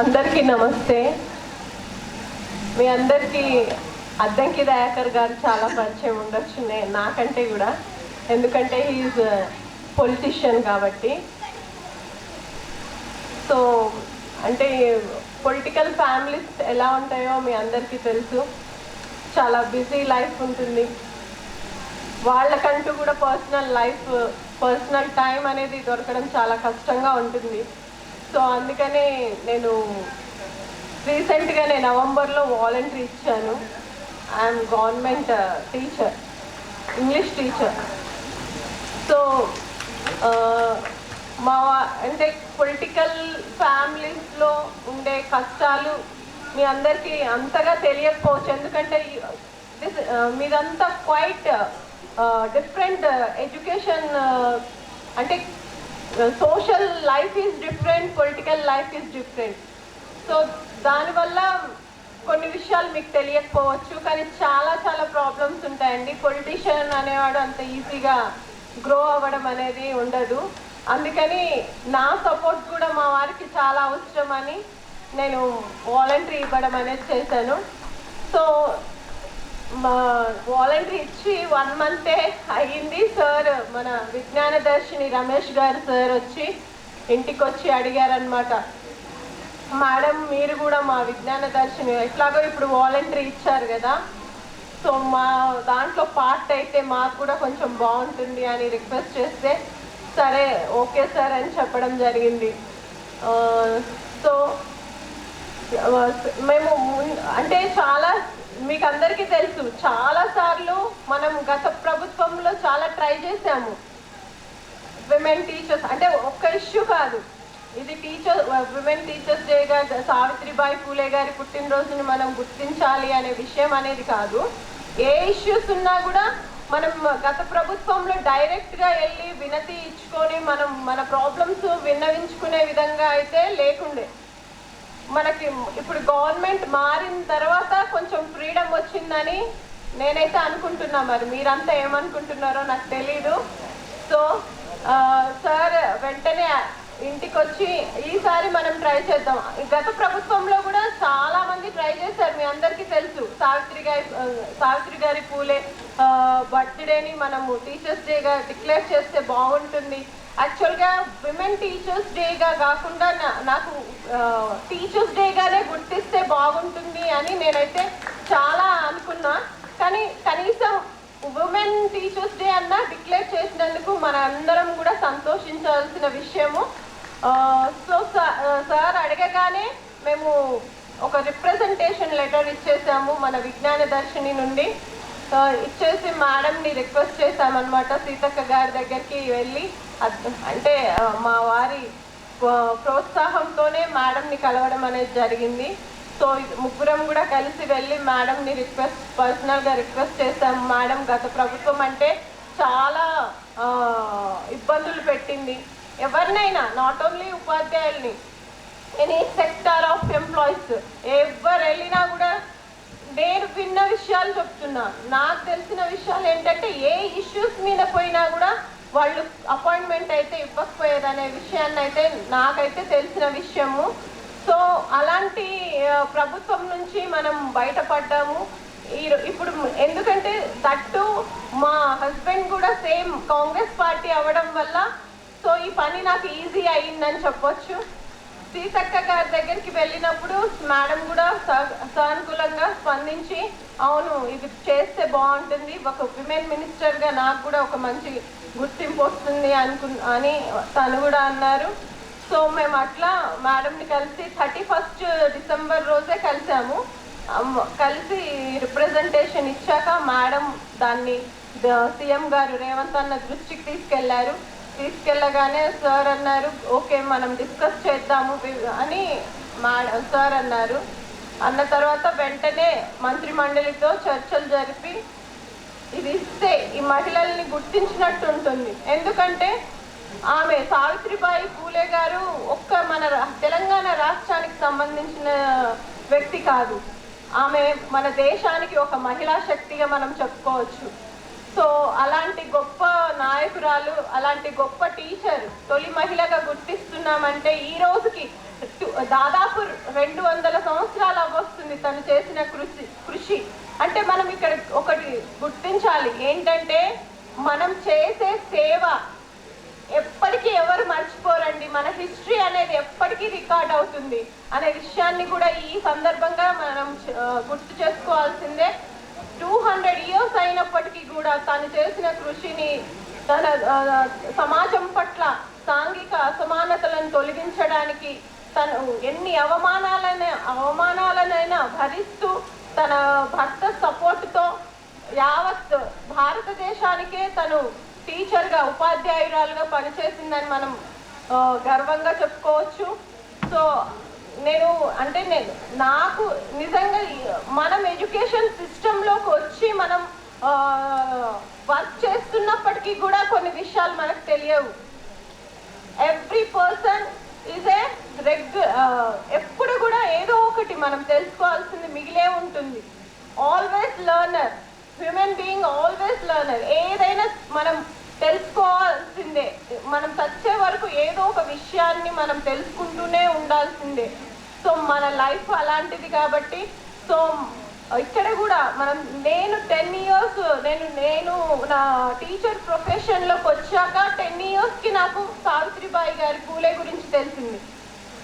అందరికీ నమస్తే. మీ అందరికీ అద్దంకి దయాకర్ గారు చాలా పరిచయం ఉండొచ్చు నాకంటే కూడా. ఎందుకంటే హీఈస్ పొలిటీషియన్ కాబట్టి. సో అంటే పొలిటికల్ ఫ్యామిలీస్ ఎలా ఉంటాయో మీ అందరికీ తెలుసు. చాలా బిజీ లైఫ్ ఉంటుంది. వాళ్ళకంటూ కూడా పర్సనల్ లైఫ్ పర్సనల్ టైం అనేది దొరకడం చాలా కష్టంగా ఉంటుంది. సో అందుకనే నేను రీసెంట్గానే నవంబర్లో వాలంటరీ ఇచ్చాను. I'm government teacher English teacher. So మా అంటే పొలిటికల్ ఫ్యామిలీస్లో ఉండే కష్టాలు మీ అందరికీ అంతగా తెలియకపోవచ్చు. ఎందుకంటే మీదంతా క్వైట్ డిఫరెంట్ ఎడ్యుకేషన్ అంటే social life is different political life is different so దానివల్ల కొన్ని విషయాలు మీకు తెలియకపోవచ్చు కానీ చాలా చాలా ప్రాబ్లమ్స్ ఉంటాయండి. పొలిటీషియన్ అనేవాడు అంత ఈజీగా గ్రో అవ్వడం అనేది ఉండదు. అందుకని నా సపోర్ట్ కూడా మా వారికి చాలా అవసరం అని నేను వాలంటరీ ఇవ్వడం అనేది చేశాను. సో మా వాలంటరీ ఇచ్చి వన్ మంతే అయ్యింది. సార్ మన విజ్ఞాన దర్శిని రమేష్ గారు సార్ వచ్చి ఇంటికి వచ్చి అడిగారనమాట మేడం మీరు కూడా మా విజ్ఞాన దర్శిని ఎట్లాగో ఇప్పుడు వాలంటరీ ఇచ్చారు కదా. సో మా దాంట్లో పార్ట్ అయితే మాకు కూడా కొంచెం బాగుంటుంది అని రిక్వెస్ట్ చేస్తే సరే ఓకే సార్ అని చెప్పడం జరిగింది. సో మేము మున్- అంటే చాలా మీకు అందరికీ తెలుసు చాలా సార్లు మనం గత ప్రభుత్వంలో చాలా ట్రై చేసాము విమెన్ టీచర్స్ అంటే ఒక్క ఇష్యూ కాదు. ఇది టీచర్ విమెన్ టీచర్స్ డేగా సావిత్రిబాయి పూలే గారి పుట్టినరోజుని మనం గుర్తించాలి అనే విషయం అనేది కాదు. ఏ ఇష్యూస్ ఉన్నా కూడా మనం గత ప్రభుత్వంలో డైరెక్ట్గా వెళ్ళి వినతి ఇచ్చుకొని మనం మన ప్రాబ్లమ్స్ విన్నవించుకునే విధంగా అయితే లేకుండే. మనకి ఇప్పుడు గవర్నమెంట్ మారిన తర్వాత కొంచెం ఫ్రీడమ్ వచ్చిందని నేనైతే అనుకుంటున్నా మరి. మీరంతా ఏమనుకుంటున్నారో నాకు తెలీదు. సో సార్ వెంటనే ఇంటికి వచ్చి ఈసారి మనం ట్రై చేద్దాం. గత ప్రభుత్వంలో కూడా చాలా మంది ట్రై చేశారు. మీ అందరికీ తెలుసు. సావిత్రి గారి సావిత్రి గారి పూలే బర్త్డేని మనము టీచర్స్ డేగా డిక్లేర్ చేస్తే బాగుంటుంది. యాక్చువల్గా విమెన్ టీచర్స్ డేగా కాకుండా నా- నాకు టీచర్స్ డేగానే గుర్తిస్తే బాగుంటుంది అని నేనైతే చాలా అనుకున్నా. కానీ కనీసం ఉమెన్ టీచర్స్ డే అన్న డిక్లేర్ చేసినందుకు మన అందరం కూడా సంతోషించాల్సిన విషయము. సో సార్ అడగగానే మేము ఒక రిప్రజెంటేషన్ లెటర్ ఇచ్చేసాము మన విజ్ఞాన దర్శిని నుండి. ఇచ్చేసి మేడంని రిక్వెస్ట్ చేశామన్నమాట సీతక్క గారి దగ్గరికి వెళ్ళి. అంటే మా వారి ప్రోత్సాహంతోనే మేడంని కలవడం అనేది జరిగింది. సో ఇది ముగ్గురం కూడా కలిసి వెళ్ళి మేడంని రిక్వెస్ట్ పర్సనల్గా రిక్వెస్ట్ చేశాం. మేడం గత ప్రభుత్వం అంటే చాలా ఇబ్బందులు పెట్టింది. ఎవరినైనా నాట్ ఓన్లీ ఉపాధ్యాయుల్ని ఎనీ సెక్టార్ ఆఫ్ ఎంప్లాయీస్ ఎవరు వెళ్ళినా కూడా నేను విన్న విషయాలు చెప్తున్నా. నాకు తెలిసిన విషయాలు ఏంటంటే ఏ ఇష్యూస్ మీద పోయినా కూడా వాళ్ళు అపాయింట్మెంట్ అయితే ఇవ్వకపోయేది అనే విషయాన్ని అయితే నాకైతే తెలిసిన విషయము. సో అలాంటి ప్రభుత్వం నుంచి మనం బయటపడ్డాము. ఈ ఇప్పుడు ఎందుకంటే దట్టు మా హస్బెండ్ కూడా సేమ్ కాంగ్రెస్ పార్టీ అవ్వడం వల్ల సో ఈ పని నాకు ఈజీ అయిందని చెప్పొచ్చు. సీతక్క గారి దగ్గరికి వెళ్ళినప్పుడు మేడం కూడా సానుకూలంగా స్పందించి అవును ఇది చేస్తే బాగుంటుంది. ఒక విమెన్ మినిస్టర్గా నాకు కూడా ఒక మంచి గుర్తింపు వస్తుంది అనుకు అని తను కూడా అన్నారు. సో మేము అట్లా మేడంని కలిసి థర్టీ ఫస్ట్ డిసెంబర్ రోజే కలిసాము. కలిసి రిప్రజెంటేషన్ ఇచ్చాక మేడం దాన్ని సీఎం గారు రేవంత్ అన్న దృష్టికి తీసుకెళ్ళారు. తీసుకెళ్ళగానే సార్ అన్నారు ఓకే మనం డిస్కస్ చేద్దాము అని మా సార్ అన్నారు. అన్న తర్వాత వెంటనే మంత్రి మండలితో చర్చలు జరిపి ఇది ఇస్తే ఈ మహిళల్ని గుర్తించినట్టు ఉంటుంది. ఎందుకంటే ఆమె సావిత్రిబాయి పూలే గారు ఒక్క మన రా- తెలంగాణ రాష్ట్రానికి సంబంధించిన వ్యక్తి కాదు. ఆమె మన దేశానికి ఒక మహిళా శక్తిగా మనం చెప్పుకోవచ్చు. సో అలాంటి గొప్ప నాయకురాలు అలాంటి గొప్ప టీచర్ తొలి మహిళగా గుర్తిస్తున్నామంటే ఈ రోజుకి టు- దాదాపు రెండు వందల సంవత్సరాలు అవ్వస్తుంది తను చేసిన కృషి కృషి. అంటే మనం ఇక్కడ ఒకటి గుర్తించాలి. ఏంటంటే మనం చేసే సేవ ఎప్పటికీ ఎవరు మర్చిపోరండి. మన హిస్టరీ అనేది ఎప్పటికీ రికార్డ్ అవుతుంది. అనే విషయాన్ని కూడా ఈ సందర్భంగా మనం గుర్తు చేసుకోవాల్సిందే టూ హండ్రెడ్ ఇయర్స్ అయినప్పటికీ కూడా తను చేసిన కృషిని తన సమాజం పట్ల సాంఘిక అసమానతలను తొలగించడానికి తను ఎన్ని అవమానాలైనా అవమానాలనైనా భరిస్తూ తన భర్త సపోర్ట్తో యావత్ భారతదేశానికే తను టీచర్గా ఉపాధ్యాయురాలుగా పనిచేసిందని మనం గర్వంగా చెప్పుకోవచ్చు. సో నేను అంటే నేను నాకు నిజంగా మనం ఎడ్యుకేషన్ సిస్టంలోకి వచ్చి మనం వర్క్ చేస్తున్నప్పటికీ కూడా కొన్ని విషయాలు మనకు తెలియవు. ఎవ్రీ పర్సన్ ఈజ్ ఏ రెగ్యు ఎప్పుడు కూడా ఏదో ఒకటి మనం తెలుసుకోవాల్సింది మిగిలే ఉంటుంది. Always learner human being always learner ఏదైనా మనం తెలుసుకోవాల్సిందే. మనం చచ్చే వరకు ఏదో ఒక విషయాన్ని మనం తెలుసుకుంటూనే ఉండాల్సిందే. సో మన లైఫ్ అలాంటిది కాబట్టి సో ఇక్కడ కూడా మనం నేను టెన్ ఇయర్స్ నేను నేను నా టీచర్ ప్రొఫెషన్లోకి వచ్చాక టెన్ ఇయర్స్కి నాకు సావిత్రిబాయి గారి పూలే గురించి తెలిసింది.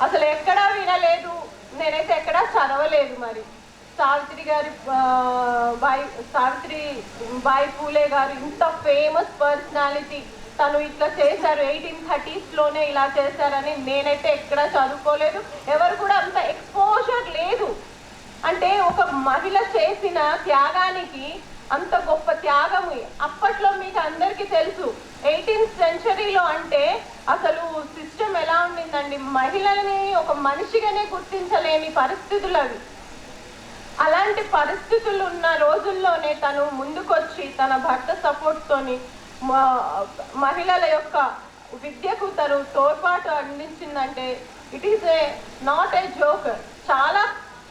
అసలు ఎక్కడా వినలేదు నేనైతే ఎక్కడా చదవలేదు మరి. సావిత్రి గారి బాయ్ సావిత్రి బాయ్ పూలే గారు ఇంత ఫేమస్ పర్సనాలిటీ తను ఇట్లా చేశారు ఎయిటీన్ థర్టీస్లోనే ఇలా చేశారని నేనైతే ఎక్కడా చదువుకోలేదు. ఎవరు కూడా అంత ఎక్స్పోజర్ లేదు. అంటే ఒక మహిళ చేసిన త్యాగానికి అంత గొప్ప త్యాగము అప్పట్లో మీకు అందరికీ తెలుసు. ఎయిటీన్త్ సెంచరీలో అంటే అసలు సిస్టమ్ ఎలా ఉండిందండి? మహిళలని ఒక మనిషిగానే గుర్తించలేని పరిస్థితులు అవి. అలాంటి పరిస్థితులు ఉన్న రోజుల్లోనే తను ముందుకొచ్చి తన భర్త సపోర్ట్తోని మహిళల యొక్క విద్యకు తను తోడ్పాటు అందించిందంటే it is a not a joke చాలా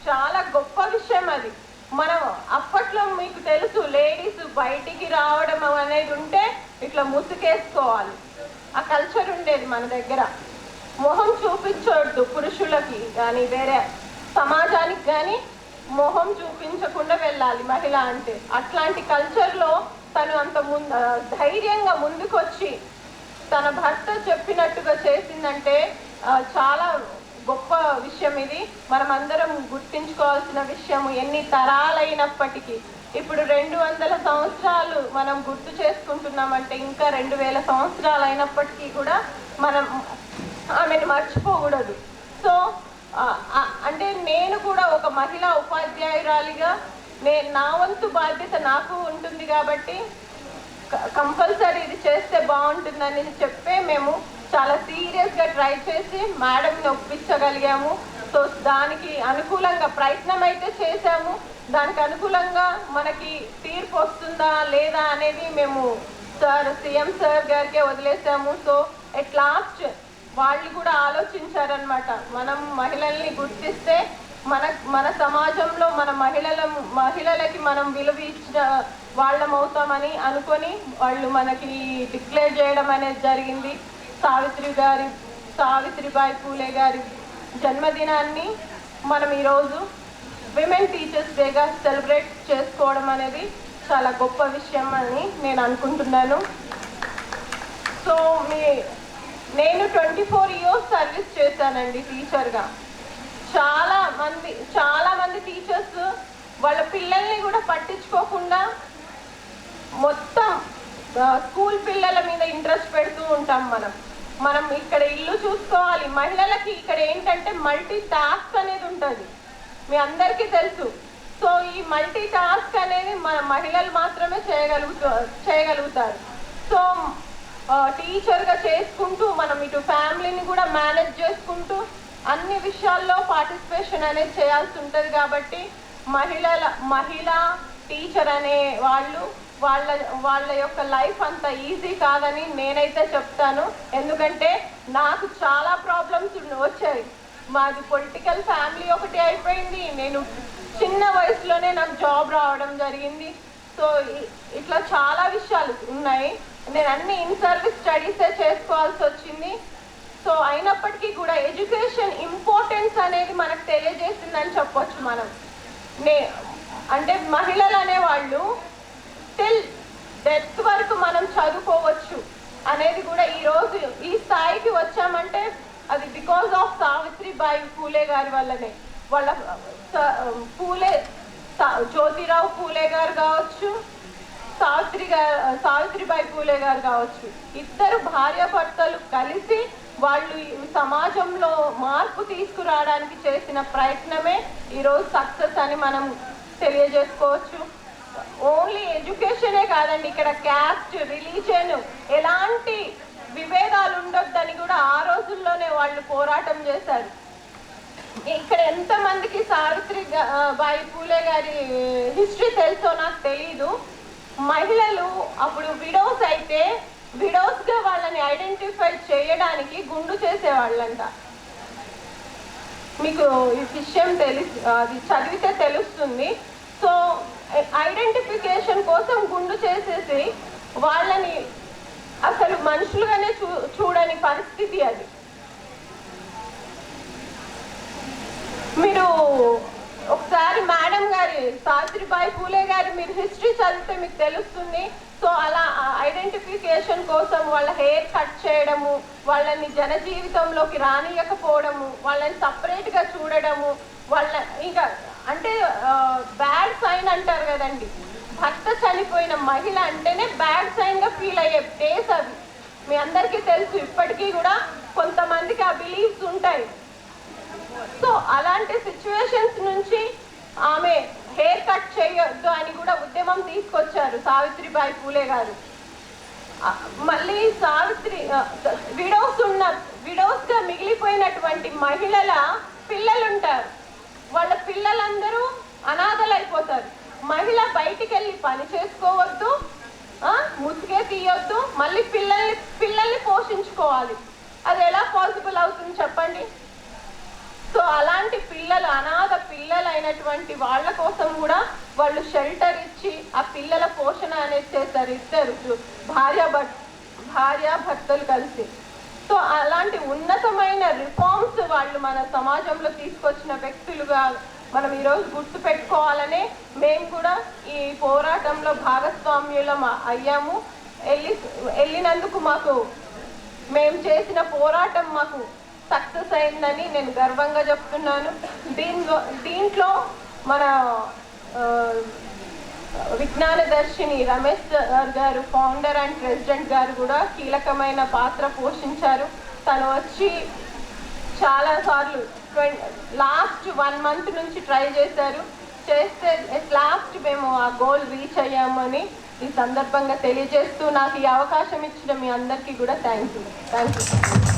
చాలా గొప్ప విషయం అది. మనం అప్పట్లో మీకు తెలుసు లేడీస్ బయటికి రావడం అనేది ఉంటే ఇట్లా ముసుకేసుకోవాలి. ఆ కల్చర్ ఉండేది మన దగ్గర. మొహం చూపించొద్దు పురుషులకి కానీ వేరే సమాజానికి కానీ మొహం చూపించకుండా వెళ్ళాలి మహిళ అంటే. అట్లాంటి కల్చర్లో తను అంత ముందు ధైర్యంగా ముందుకొచ్చి తన భర్త చెప్పినట్టుగా చేసిందంటే చాలా గొప్ప విషయం ఇది. మనం అందరం గుర్తించుకోవాల్సిన విషయం ఎన్ని తరాలైనప్పటికీ. ఇప్పుడు రెండు వందల సంవత్సరాలు మనం గుర్తు చేసుకుంటున్నామంటే ఇంకా రెండు వేల సంవత్సరాలు అయినప్పటికీ కూడా మనం ఆమెను మర్చిపోకూడదు. సో అంటే నేను కూడా ఒక మహిళా ఉపాధ్యాయురాలిగా నే నా వంతు బాధ్యత నాకు ఉంటుంది కాబట్టి కంపల్సరీ ఇది చేస్తే బాగుంటుందని చెప్పే మేము చాలా సీరియస్గా ట్రై చేసి మేడంని ఒప్పించగలిగాము. సో దానికి అనుకూలంగా ప్రయత్నం అయితే చేశాము. దానికి అనుకూలంగా మనకి తీర్పు వస్తుందా లేదా అనేది మేము సార్ సీఎం సార్ గారికే వదిలేసాము. సో ఎట్ లాస్ట్ వాళ్ళు కూడా ఆలోచించారనమాట మనం మహిళల్ని గుర్తిస్తే మన మన సమాజంలో మన మహిళల మహిళలకి మనం విలువ ఇచ్చిన వాళ్ళం అవుతామని అనుకొని వాళ్ళు మనకి డిక్లేర్ చేయడం అనేది జరిగింది. సావిత్రి గారి సావిత్రిబాయి పూలే గారి జన్మదినాన్ని మనం ఈరోజు విమెన్ టీచర్స్ డేగా సెలబ్రేట్ చేసుకోవడం అనేది చాలా గొప్ప విషయం అని నేను అనుకుంటున్నాను. సో మీ నేను ట్వంటీ ఫోర్ ఇయర్స్ సర్వీస్ చేశానండి టీచర్గా. చాలా మంది చాలా మంది టీచర్స్ వాళ్ళ పిల్లల్ని కూడా పట్టించుకోకుండా మొత్తం స్కూల్ పిల్లల మీద ఇంట్రెస్ట్ పెడుతూ ఉంటాం మనం. మనం ఇక్కడ ఇల్లు చూసుకోవాలి. మహిళలకి ఇక్కడ ఏంటంటే మల్టీ టాస్క్ అనేది ఉంటుంది. మీ అందరికీ తెలుసు. సో ఈ మల్టీ టాస్క్ అనేది మన మహిళలు మాత్రమే చేయగలుగుతా చేయగలుగుతారు. సో టీచర్గా చేసుకుంటూ మనం ఇటు ఫ్యామిలీని కూడా మేనేజ్ చేసుకుంటూ అన్ని విషయాల్లో పార్టిసిపేషన్ అనేది చేయాల్సి ఉంటుంది కాబట్టి మహిళల మహిళ టీచర్ అనే వాళ్ళు వాళ్ళ వాళ్ళ యొక్క లైఫ్ అంత ఈజీ కాదని నేనైతే చెప్తాను. ఎందుకంటే నాకు చాలా ప్రాబ్లమ్స్ వచ్చాయి. మాది పొలిటికల్ ఫ్యామిలీ ఒకటి అయిపోయింది. నేను చిన్న వయసులోనే నాకు జాబ్ రావడం జరిగింది. సో ఇట్లా చాలా విషయాలు ఉన్నాయి. నేను అన్ని ఇన్ సర్వీస్ స్టడీసే చేసుకోవాల్సి వచ్చింది. సో అయినప్పటికీ కూడా ఎడ్యుకేషన్ ఇంపార్టెన్స్ అనేది మనకు తెలియజేసిందని చెప్పొచ్చు మనం. నే అంటే మహిళలు అనేవాళ్ళు టిల్ డెత్ వరకు మనం చదువుకోవచ్చు అనేది కూడా ఈ రోజు ఈ స్థాయికి వచ్చామంటే అది బికాస్ ఆఫ్ సావిత్రిబాయి పూలే గారి వల్లనే. వాళ్ళ స- పూలే జ్యోతిరావు పూలే గారు కావచ్చు సావిత్రి గారు సావిత్రిబాయి పూలే గారు కావచ్చు. ఇద్దరు భార్యాభర్తలు కలిసి వాళ్ళు సమాజంలో మార్పు తీసుకురావడానికి చేసిన ప్రయత్నమే ఈరోజు సక్సెస్ అని మనం తెలియజేసుకోవచ్చు. ఓన్లీ ఎడ్యుకేషనే కాదండి ఇక్కడ క్యాస్ట్ రిలీజన్ ఎలాంటి విభేదాలు ఉండొద్దని కూడా ఆ రోజుల్లోనే వాళ్ళు పోరాటం చేశారు. ఇక్కడ ఎంతమందికి సావిత్రి బాయి పూలే గారి హిస్టరీ తెలుసో నాకు తెలీదు. మహిళలు అప్పుడు విడోస్ అయితే విడోస్గా వాళ్ళని ఐడెంటిఫై చేయడానికి గుండు చేసేవాళ్ళంట. మీకు ఈ విషయం తెలుసు అది చదివితే తెలుస్తుంది. సో ఐడెంటిఫికేషన్ కోసం గుండు చేసేసి వాళ్ళని అసలు మనుషులుగానే చూ చూడని పరిస్థితి అది. మీరు ఒకసారి మేడం గారి సావిత్రిబాయి పూలే గారి మీరు హిస్టరీ చదివితే మీకు తెలుస్తుంది. సో అలా ఐడెంటిఫికేషన్ కోసం వాళ్ళ హెయిర్ కట్ చేయడము వాళ్ళని జన జీవితంలోకి రానియకపోవడము వాళ్ళని సపరేట్గా చూడడము వాళ్ళ ఇంకా అంటే బ్యాడ్ సైన్ అంటారు కదండి. భర్త చనిపోయిన మహిళ అంటేనే బ్యాడ్ సైన్గా ఫీల్ అయ్యే డేస్ అవి మీ అందరికీ తెలుసు ఇప్పటికీ కూడా కొంతమందికి ఆ బిలీఫ్స్ ఉంటాయి. సో అలాంటి సిచ్యువేషన్స్ నుంచి ఆమె హెయిర్ కట్ చేయొద్దు అని కూడా ఉద్యమం తీసుకొచ్చారు సావిత్రిబాయి పూలే గారు. మళ్ళీ సావిత్రి విడోస్ ఉన్న విడోస్గా మిగిలిపోయినటువంటి మహిళల పిల్లలుంటారు. వాళ్ళ పిల్లలందరూ అనాథలైపోతారు. మహిళ బయటికి వెళ్ళి పని చేసుకోవద్దు ఆ, ముసుగే తీయొద్దు మళ్ళీ పిల్లల్ని పిల్లల్ని పోషించుకోవాలి. అది ఎలా పాసిబుల్ అవుతుంది చెప్పండి? సో అలాంటి పిల్లలు అనాథ పిల్లలు అయినటువంటి వాళ్ళ కోసం కూడా వాళ్ళు షెల్టర్ ఇచ్చి ఆ పిల్లల పోషణ అనేది చేస్తారు ఇద్దరు. భార్య భర్త భార్య భర్తలు కలిసి. సో అలాంటి ఉన్నతమైన రిఫార్మ్స్ వాళ్ళు మన సమాజంలో తీసుకొచ్చిన వ్యక్తులుగా మనం ఈరోజు గుర్తు పెట్టుకోవాలనే మేము కూడా ఈ పోరాటంలో భాగస్వామ్యులం అయ్యాము. వెళ్ళి వెళ్ళినందుకు మాకు మేము చేసిన పోరాటం మాకు సక్సెస్ అయిందని నేను గర్వంగా చెప్తున్నాను. దీని దీంట్లో మన విజ్ఞానదర్శిని విజ్ఞాన దర్శిని రమేష్ సార్ గారు ఫౌండర్ అండ్ ప్రెసిడెంట్ గారు కూడా కీలకమైన పాత్ర పోషించారు. తను వచ్చి చాలా సార్లు లాస్ట్ వన్ మంత్ నుంచి ట్రై చేశారు. చేస్తే లాస్ట్ మేము ఆ గోల్ రీచ్ అయ్యామని ఈ సందర్భంగా తెలియజేస్తూ నాకు ఈ అవకాశం ఇచ్చిన మీ అందరికీ కూడా థ్యాంక్ యూ థ్యాంక్ యూ